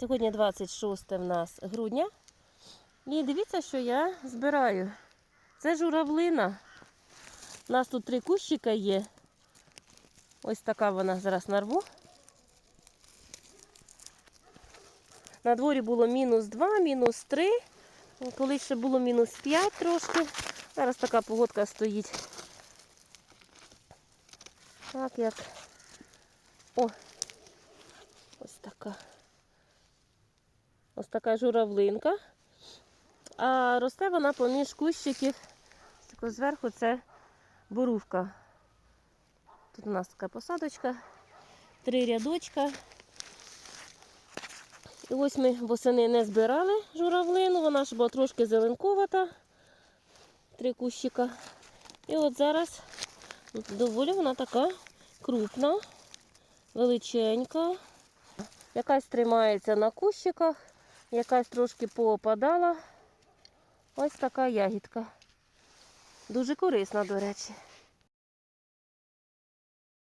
Сьогодні 26 в нас грудня. І дивіться, що я збираю. Це журавлина. У нас тут три кущика є. Ось така вона зараз нарву. На дворі було мінус 2, мінус 3. Колись ще було мінус 5 трошки. Зараз така погодка стоїть. Так як. О! Ось така. Ось така журавлинка. А росте вона поміж кущиків. Тако зверху це борувка. Тут у нас така посадочка, три рядочка. І ось ми восени не збирали журавлину, вона ж була трошки зеленковата, три кущика. І от зараз доволі вона така крупна, величенька. Якась тримається на кущиках, якась трошки поопадала. Ось така ягідка. Дуже корисна, до речі.